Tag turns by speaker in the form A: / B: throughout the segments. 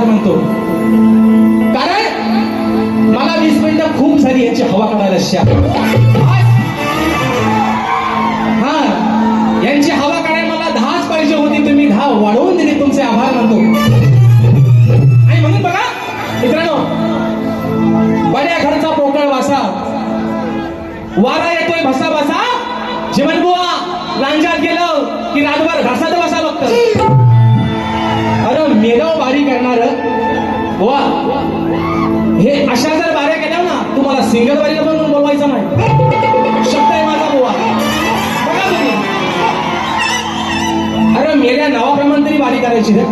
A: आभार मानतो कारण मला वीस मिनिटं खूप झाली याची हवा काढायला शा सिंगल बारीला पण बोलवायचं नाही. शब्द आहे माझा बुवा. बघा तुम्ही. अरे मेल्या नावाप्रमाणे तरी बारी करायची रे.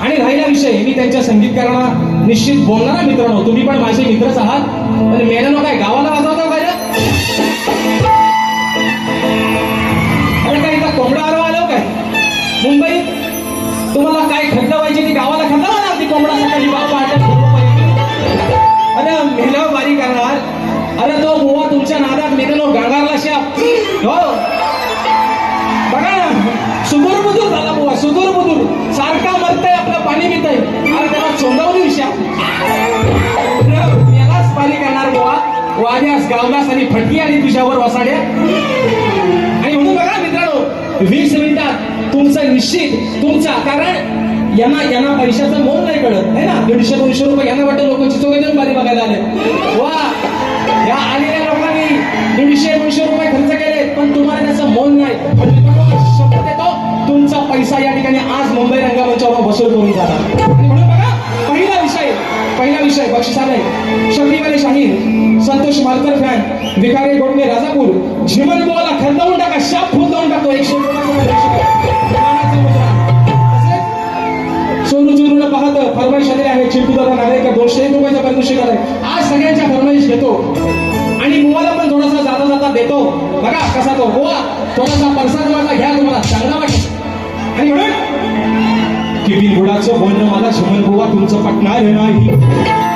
A: आणि राहिला विषय मी त्यांच्या संगीतकारांना निश्चित बोलणार मित्रांनो तुम्ही पण माझे मित्रच आहात. पण मेल्यानं काय गावाला वाजवता काय वाद्यास गावदास आणि फटकी आणि तुझ्यावर वसाड्या. आणि म्हणून बघा मित्रांनो वीस मिनिटात तुमचं निश्चित तुमचा कारण यांना यांना पैशाचं मोल नाही कळत आहे ना? दीडशे दोनशे रुपये यांना वाटतं लोकांची चिचोगे बारी बघायला आले. वा! या आलेल्या लोकांनी दीडशे दोनशे रुपये खर्च केले पण तुम्हाला त्याचं मोल नाही. म्हणजे शब्द देतो तुमचा पैसा या ठिकाणी आज मुंबई रंगमंचावर वसूल करून झाला आणि म्हणून पहिला विषय बक्षिसालय शबरीवाले शाहीर संतोष मालकर फॅन विकारे गोडणे राजापूर झिमन बोला खंदवून टाका शाप फुल देऊन टाकतो एकशे मानाचे मुद्रा. चोरू चोरून पाहत फरमाईश आलेले आहे चिंटू दादा नागरेकर दोनशे एक रुपयाचा पारितोषिक आहे आज सगळ्यांच्या फरमाईश घेतो. आणि बुवाला पण थोडासा जाता जाता देतो. बघा कसा तो गोवा थोडासा परसाद वाटला घ्या तुम्हाला चांगला वाटेल. आणि म्हणून किती बिनबुडाचं बोलणं मला शमन बुवा तुमचं पटणार नाही.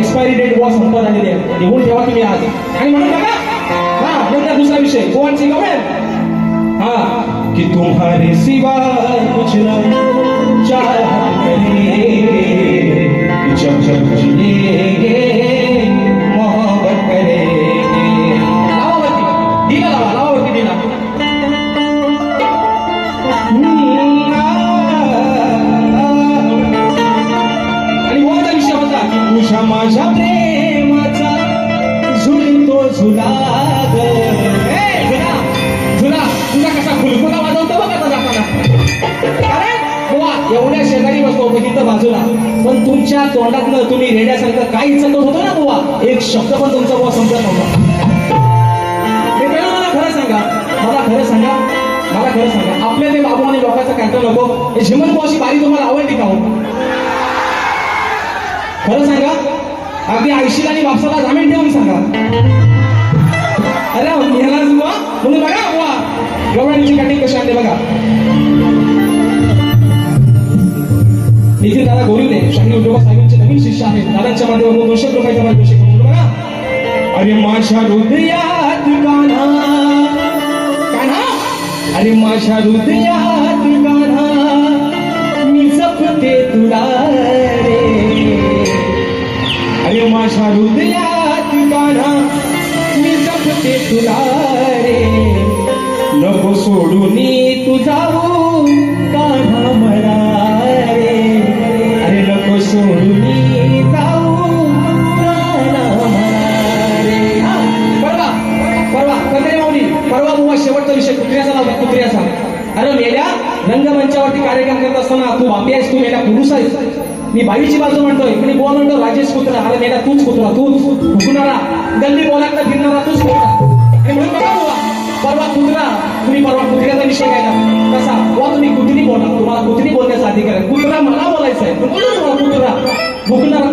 A: एक्सपायरी डेट बुवा संपत आलेली आहे निघून ठेवा तुम्ही आज आणि म्हणून बघा हा नंतर दुसरा विषय. गोवांची गवळ हा कि तुम्हारे सिवा कुछ न माझ्या प्रेमाचा झुलतो झुला झुला तुझा कसा खुलखुला वाजवतो बघ आता जाताना कारण एवढ्या शेजारी बसतो होतो तिथं बाजूला. पण तुमच्या तोंडातनं तुम्ही रेड्यासारखं काही चलत होतो ना बुवा? एक शब्द पण तुमचा बुवा समजत नव्हता. मला खरं सांगा मला खरं सांगा मला खरं सांगा. आपल्या ते बाबू आणि लोकांचं काय नको. हे झिमन बुवाची बारी तुम्हाला आवडली का हो? खरं सांगा अगदी आयशीला आणि बापसाला जामीन ठेवून सांगा. अरे ह्याला बुवा म्हणून बघा बुवा. गवळ्यांची कटिंग कशी आणते बघा. नितीन दादा गोरिले शाही उद्योग साहेबांचे नवीन शिष्य आहेत. दादांच्या माध्यमातून दोनशे रुपयाचा पारितोषिक म्हणून बघा. अरे माझ्या हृदयात कान्हा. कान्हा? अरे माझ्या हृदयात कान्हा. मी जपते तुला. माझ्या हृदयात कान्हा मी जपते तुला रे. नको सोडून तू जाऊ कान्हा मला रे. अरे नको सोडून जाऊ कान्हा मला रे. परवा परवा कन्या माऊली परवा बुवा शेवटचा विषय कुत्र्याचा लावला कुत्र्याचा. अरे मेल्या रंगमंचावरती कार्यक्रम करत असताना तू बापी आहेस तू मेल्या पुरुष आहेस. मी बाईची बाजू म्हणतोय. मी बोल म्हणतो राजेश कुत्रा अरे नेता तूच कुत्रा तूच. हुकणारा गल्ली बोलायला फिरणारा तूच कुत्रा. आणि म्हणून बघा बुवा परवा कुत्रा तुम्ही परवा कुत्र्याचा विषय घ्यायला. कसा? बुवा तुम्ही कुत्री बोला तुम्हाला कुत्री बोलण्याचा अधिकार आहे? कुत्रा मला बोलायचं आहे. पण कुत्रा. हुकणारा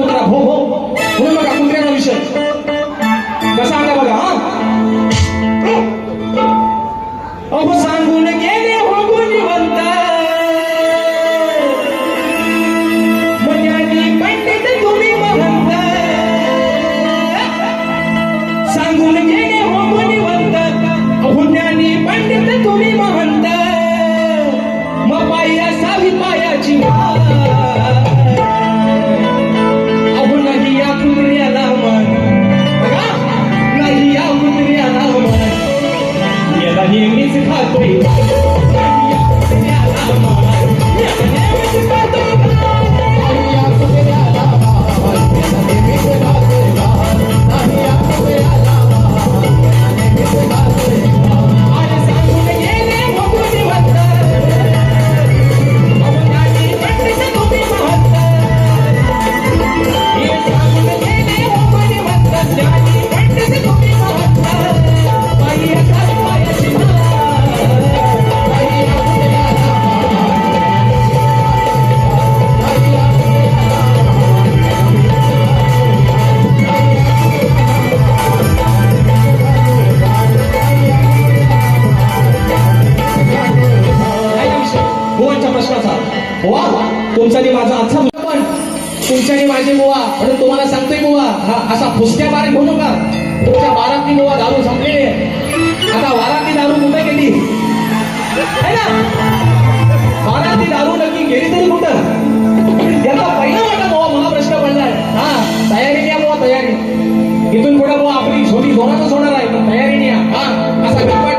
A: वा बुवा तुमचा माझा अच्छा पण तुमच्याने माझे बुवा म्हणून तुम्हाला सांगतोय बुवा हा असा फुसक्या बारीक म्हणू का तुमच्या बारातली बुवा दारू संपलेली आहे. आता वारातली दारू कुठे गेली? है ना? बारातली दारू नक्की गेली तरी कुठं? याचा पहिला वाटा बुवा मला प्रश्न पडलाय. हा तयारी द्या बुवा तयारी. इथून पुढे बुवा आपली छोटी जोरातच होणार आहे पण तयारी द्या हा असा गप्पा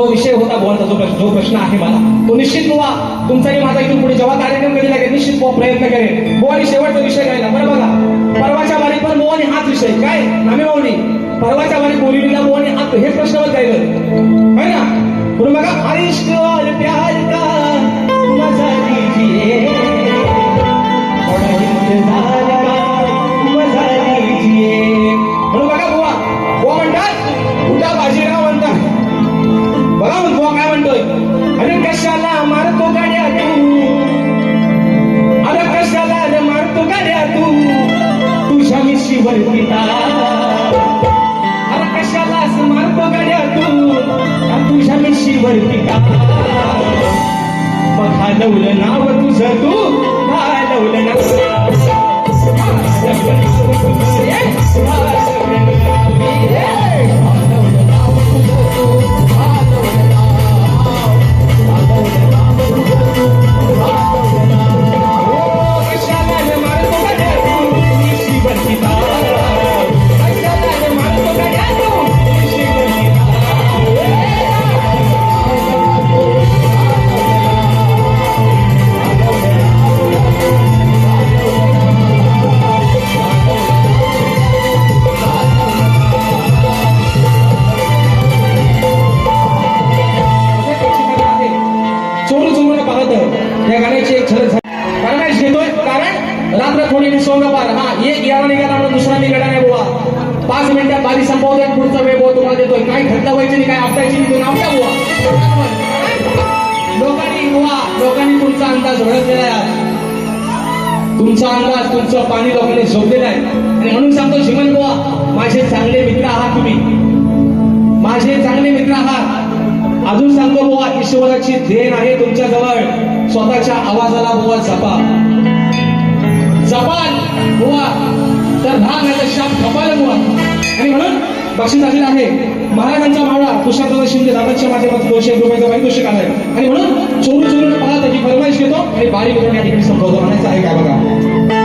A: जो विषय होता गोवाचा जो प्रश्न जो प्रश्न आहे मला तो निश्चित बुवा तुमचा माझा इथून पुढे जेव्हा कार्यक्रम कधी लागेल निश्चित बुवा प्रयत्न करेल बुवानी शेवटचा विषय राहिला बरं बघा. परवाच्या वारीत पण बुवानी हाच विषय. काय? नामे माऊली परवाच्या वारीत बोलिवलीला बुवानी हात हेच प्रश्नावर गायलं है ना? म्हणून बघा. आरिश्क और प्यार का? मजा Anda ulah na गाण्याची एक झलक झाली. फरमाईश घेतोय कारण रात्र थोडी सोंगपार. हा एक याला निघाला म्हणून दुसरा निघाला नाही बुवा. पाच मिनिटात बारी संपवतोय पुढचा वेळ बुवा तुम्हाला देतोय. काय घटना व्हायची नाही काय आपटायची नाही तू बुवा. लोकांनी बुवा लोकांनी तुमचा अंदाज ओळखलेला आहे. तुमचा अंदाज तुमचं पाणी लोकांनी झोपलेलं आहे. आणि म्हणून सांगतो श्रीमंत बुवा माझे चांगले मित्र आहात तुम्ही. माझे चांगले मित्र आहात. अजून सांगतो बुवा ईश्वराची देण आहे तुमच्या जवळ. स्वतःच्या आवाजाला बुवा जपा. जपाल बुवा. तर भाग याचा शाप खपाल बुवा. आणि म्हणून बक्षीस आलेलं आहे. महाराजांचा मावळा तुषारदादा शिंदे दादाच्या माध्यमात दोनशे एक रुपयाचा पारितोषिक आलाय आणि म्हणून चोरून चोरून पाहत त्याची फरमाईश घेतो आणि बारीक करून या ठिकाणी संपवतो म्हणायचं आहे काय बघा.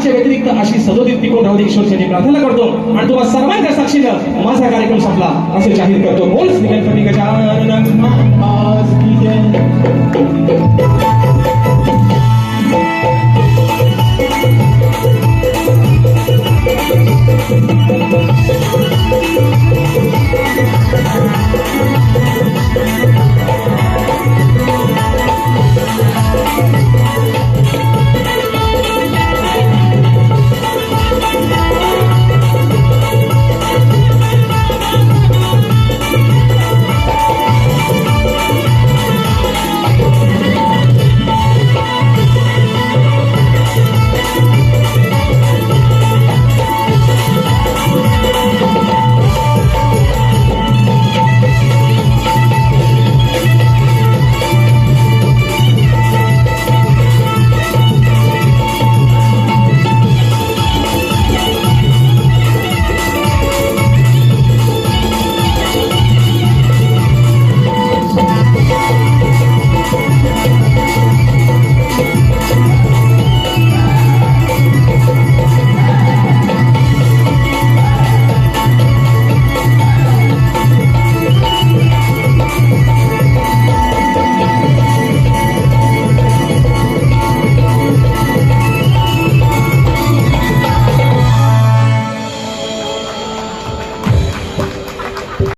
A: षटकांच्या व्यतिरिक्त अशी सदोदित टिकून राहू ईश्वरची प्रार्थना करतो. आणि तुम्हा सर्वांच्या साक्षीनं माझा कार्यक्रम संपला. असं जाहीर करतो. बोल श्री गणपती गजानन.